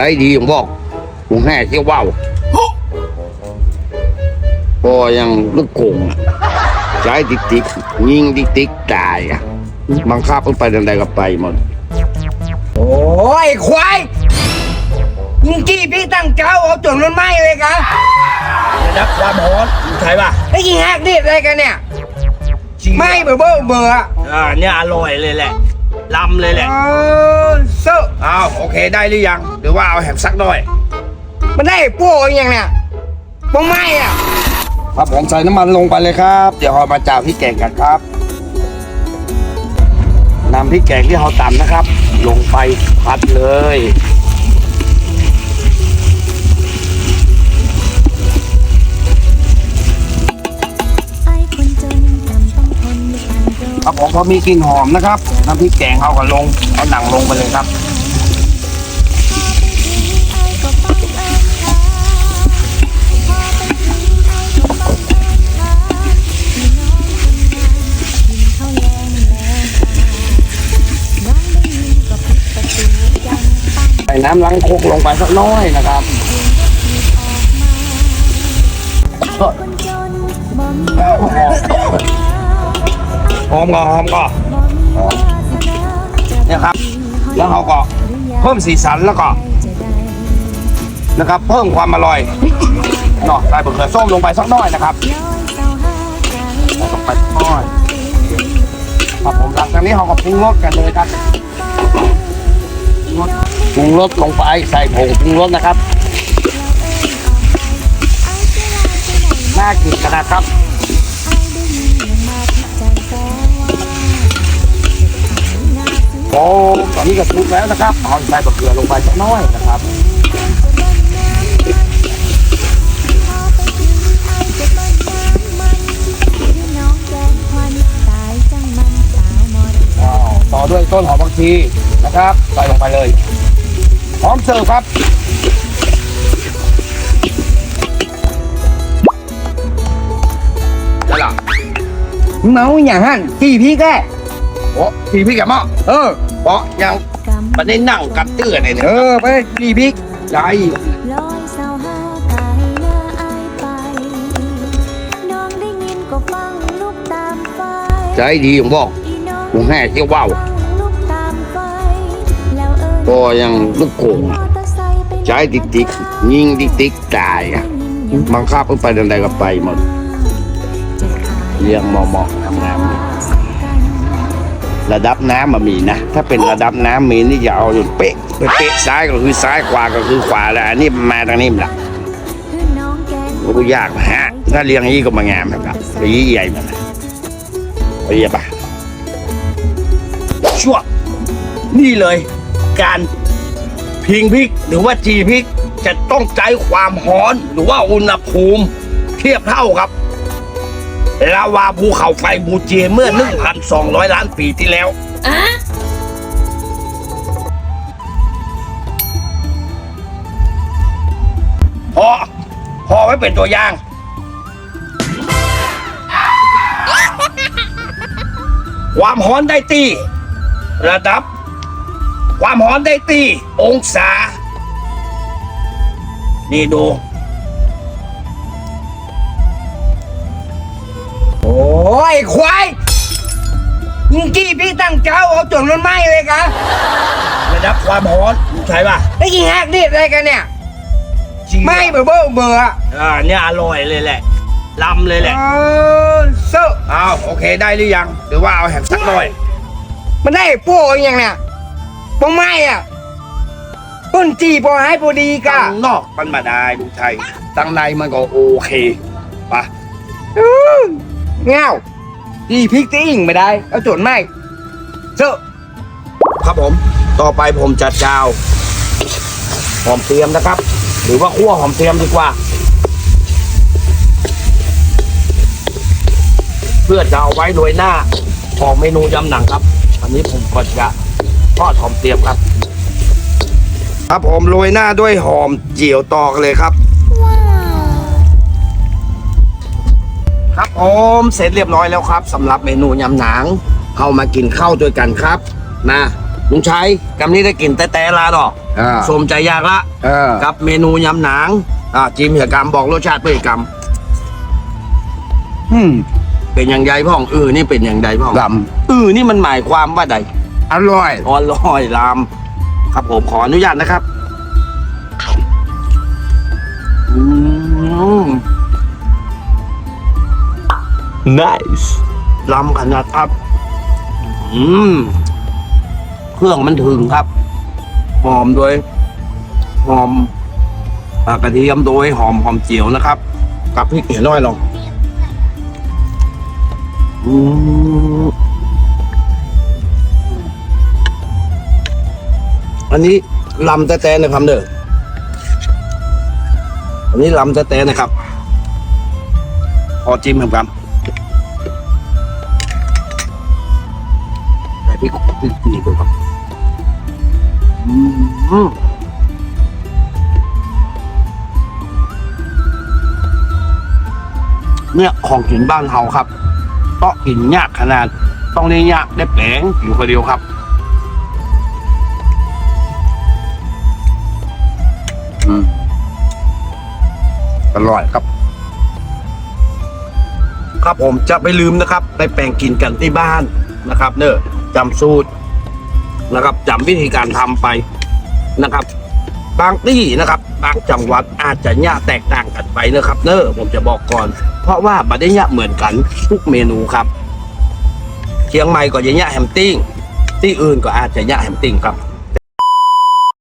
ใจดีผมบอกกูแห่เที่ยวว่าวพอยังลูกโป่งอะใจติ๊กติ๊กยิงติ๊กติ๊กตายอะบังคับมันไปทางใดก็ไปหมด โอ้ยควายยิงกี้พี่ตั้งเจ้าเอาจนมันไหม้เลยกันระดับความร้อนใช่ป่ะไอ้ยิงแฮกดิดอะไรกันเนี่ยจริงไหม้เบอร์เบอร์เบอร์อะอ่าเนี่ยอร่อยเลยแหละ ลำเลยแหละเออเซอร์อ้าวโอเคได้หรือยัง หรือว่าเอาแหมสักหน่อยมันได้พวกอย่างเนี่ยมันไหม้อะครับผมใส่น้ำมันลงไปเลยครับ เดี๋ยวเรามาจ่าพริกแกงกันครับนำพริกแกงที่เราตำนะครับ ลงไปผัดเลย พอมีกลิ่นหอมนะครับน้ำพริกแกงเขาก็ลงเอาหนังลงไปเลยครับใส่น้ำล้างคกลงไปสักน้อยนะครับ หอมก็หอมก็บ่มีวาสนาจะเนี่ยครับ แล้วเขาก็เพิ่มสีสันแล้วก็จะได้นะครับ เพิ่มความอร่อยเนาะใส่มะเขือส้มลงไปสักน้อยนะครับย้อยเศร้าหาใจลงไปสักน้อยครับผมหลังจากนี้เราก็ปรุงรสกันเลยครับปรุงรสลงไปใส่ผงปรุงรสนะครับน่ากินขนาดครับ โอ้ตอนนี้ก็ทุกแล้วนะครับเอาใส่มะเขือลงไปสักน้อยนะครับว้าวต่อด้วยต้นหอมบางทีนะครับใส่ลงไปเลยพร้อมเสิร์ฟครับได้ละเมาอย่างหันกี่พี่แก โอ้พี่พี่แกมะเออเพราะยังไม่ได้นั่งกันเตื้อเลยเนี่ยเออไปกี่พี่ใจลอยเศร้าหากายหน้าอายไปน้องได้ยินก็ฟังลูกตามไฟใจดีผมบอกอีน้องผมแห่เที่ยวว่าวฟังลูกตามไฟแล้วเอิญพอยังลูกโป่งมอะอเตอร์ไซค์ไปใจติ๊กติ๊กยิงติ๊กติ๊กตายอะบังคับมันไปทางใดก็ไปหมดเรียงเหมาะๆทำงาน ระดับน้ำมันมีนะ ถ้าเป็นระดับน้ำมีนี่จะเอาจนเป๊ะเป๊ะซ้ายก็คือซ้ายขวาก็คือขวาแล้วอันนี้มาทางนี้มันละคือน้องแกงมันก็ยากนะฮะถ้าเรียงอย่างนี้ก็มางามนะครับไปยี่ใหญ่มันนะไปยี่ปะชั่วนี่เลย การพิงพริกหรือว่าจีพริกจะต้องใจความร้อนหรือว่าอุณหภูมิเทียบเท่าครับ ลาวาภูเขาไฟบูเจเมื่อ 1,200 ล้านปีที่แล้วพอ พอไว้เป็นตัวอย่าง ความร้อนได้ตีระดับ ความร้อนได้ตีองศา นี่ดู ยควายยิงกี้พี่ตั้งเจ้าเอาจนมันไหม้เลยกันระดับความร้อนใช่ป่ะไอ้ยิงแฮกดิดอะไรกันเนี่ยจริงไหม้เบอร์เบอร์เบอร์อะอ่าเนี่ยอร่อยเลยแหละลำเลยแหละเออเซอร์อ้าวโอเคได้หรือยังหรือว่าเอาแหมสักหน่อย มันได้พวกอย่างเนี่ยมันไหม้อะต้นจีพอให้พอดีกะข้างนอกมันมาได้ดูไทยตั้งในมันก็โอเคปะอื้อเงาดีพริกตีอิงไม่ได้ เอาจนไหม้เซอร์ครับผม ต่อไปผมจะจาวหอมเทียมนะครับ หรือว่าคั่วหอมเทียมดีกว่า เพื่อจะเอาไว้โรยหน้าของเมนูยำหนังครับ อันนี้ผมก็จะทอดหอมเทียมครับ ครับผมโรยหน้าด้วยหอมเจียวตอกเลยครับ ว้าวครับผมเสร็จเรียบร้อยแล้วครับสำหรับเมนูยำหนังเข้ามากินข้าวด้วยกันครับมาลุงชัยกำนี้ได้กินแต่แต่ลาดอกอ่า สมใจอยากละ เออกับเมนูยำหนังอ่าจิมเหียกรรมบอกรสชาติเพื่อกรรมอืมเป็นอย่างไรพ่องเออนี่เป็นอย่างไรพ่องลเออนี่มันหมายความว่าใดำอร่อย อร่อยลาม ครับผมขออนุญาตนะครับอืม Nice. ลำขนาดครับ อืม เครื่องมันถึงครับ หอมด้วย หอมกระเทียมโดยหอมหอมเจียวนะครับ กับพริกเหี่ยน้อยลงอืมอันนี้ลำแต้ๆนะครับเด้อ อันนี้ลำแต้ๆนะครับ พอจิ้มครับ ใส่พริกพริกนี่ดูครับอืมเนี่ยของกินบ้านเฮาครับต้องกินยากขนาด ต้องได้ยากได้แปลงอยู่คนเดียวครับอืมอร่อยครับ ครับผมจะไปลืมนะครับไปแปลงกินกันที่บ้านนะครับ เนอะ จำสูตรนะครับจำวิธีการทำไปนะครับ บางที่นะครับ บางจังหวัดอาจจะยาแตกต่างกันไปนะครับ เนอะผมจะบอกก่อน เพราะว่าบัดยาเหมือนกันทุกเมนูครับเชียงใหม่ก็จะยาแฮมติ้งที่อื่นก็อาจจะยาแฮมติ้งครับ